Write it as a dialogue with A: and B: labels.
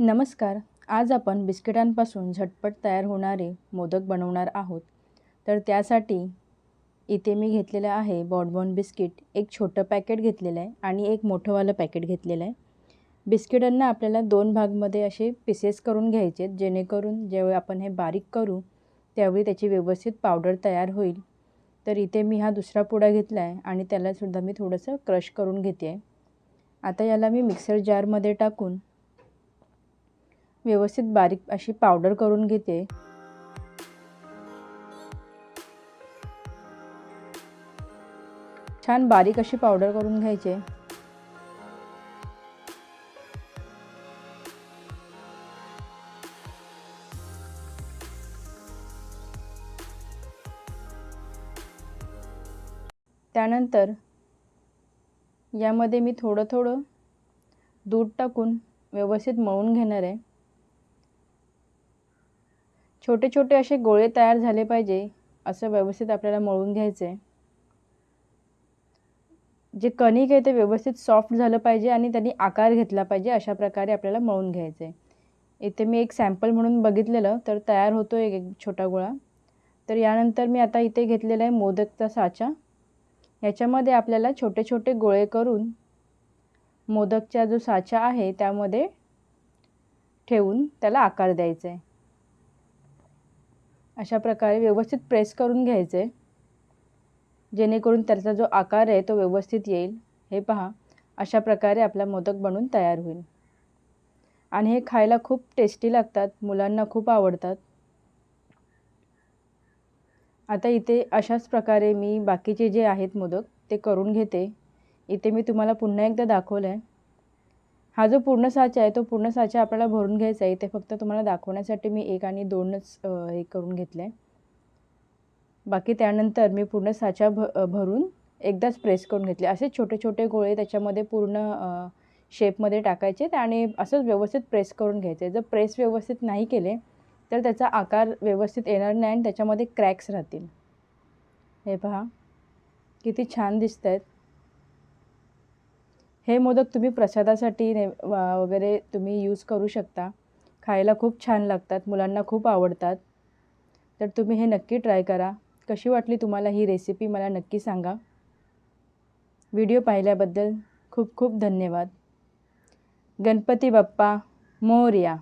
A: नमस्कार. आज आपण बिस्किटांपासून झटपट तयार होणारे मोदक बनवणार आहोत. तर त्यासाठी इथे मी घेतलेलं आहे बॉडबॉन बिस्किट एक छोटं पॅकेट घेतलेलं आहे आणि एक मोठंवालं पॅकेट घेतलेलं आहे. बिस्किटांना आपल्याला दोन भागमध्ये असे पिसेस करून घ्यायचे आहेत जेणेकरून जेव्हा आपण हे बारीक करू त्यावेळी त्याची व्यवस्थित पावडर तयार होईल. तर इथे मी हा दुसरा पुडा घेतला आहे आणि त्यालासुद्धा मी थोडंसं क्रश करून घेते आहे. आता याला मी मिक्सर जारमध्ये टाकून व्यवस्थित बारीक अशी पावडर करून घेते. छान बारीक अशी पावडर करून घ्यायचे. त्यानंतर यामध्ये मी थोडं थोडं दूध टाकून व्यवस्थित मळून घेणार आहे. छोटे छोटे असे गोळे तयार झाले पाहिजे असं व्यवस्थित आपल्याला मळून घ्यायचं. आहे जे कणिक आहे ते व्यवस्थित सॉफ्ट झालं पाहिजे आणि त्यांनी आकार घेतला पाहिजे अशा प्रकारे आपल्याला मळून घ्यायचं. आहे इथे मी एक सॅम्पल म्हणून बघितलेलं तर तयार होतो एक एक छोटा गोळा. तर यानंतर मी आता इथे घेतलेला आहे मोदकचा साचा. याच्यामध्ये आपल्याला छोटे छोटे गोळे करून मोदकचा जो साचा आहे त्यामध्ये ठेवून त्याला आकार द्यायचा. आहे अशा प्रकारे व्यवस्थित प्रेस करून घ्यायचं. आहे जेणेकरून त्याचा जो आकार आहे तो व्यवस्थित येईल. हे पहा अशा प्रकारे आपला मोदक बनून तयार होईल. आणि हे खायला खूप टेस्टी लागतात. मुलांना खूप आवडतात. आता इथे अशाच प्रकारे मी बाकीचे जे आहेत मोदक ते करून घेते. इथे मी तुम्हाला पुन्हा एकदा दाखवलं आहे हा जो पूर्ण साचा आहे तो पूर्ण साचा आपल्याला भरून घ्यायचा आहे. ते फक्त तुम्हाला दाखवण्यासाठी मी एक आणि दोनच हे करून घेतले बाकी त्यानंतर मी पूर्ण साचा भ भरून एकदाच प्रेस करून घेतले. असे छोटे छोटे गोळे त्याच्यामध्ये पूर्ण शेपमध्ये टाकायचे आणि असंच व्यवस्थित प्रेस करून घ्यायचे. जर प्रेस व्यवस्थित नाही केले तर त्याचा आकार व्यवस्थित येणार नाही आणि त्याच्यामध्ये क्रॅक्स राहतील. हे पहा किती छान दिसत आहेत हे मोदक तुम्ही प्रसादासाठी ने वगैरे तुम्ही यूज करू शकता. खायला खूप छान लागतात मुलांना खूप आवडतात. तर तुम्ही हे नक्की ट्राय करा. कशी वाटली तुम्हाला ही रेसिपी मला नक्की सांगा. व्हिडिओ पाहिल्याबद्दल खूप खूप धन्यवाद. गणपती बाप्पा मोर्या.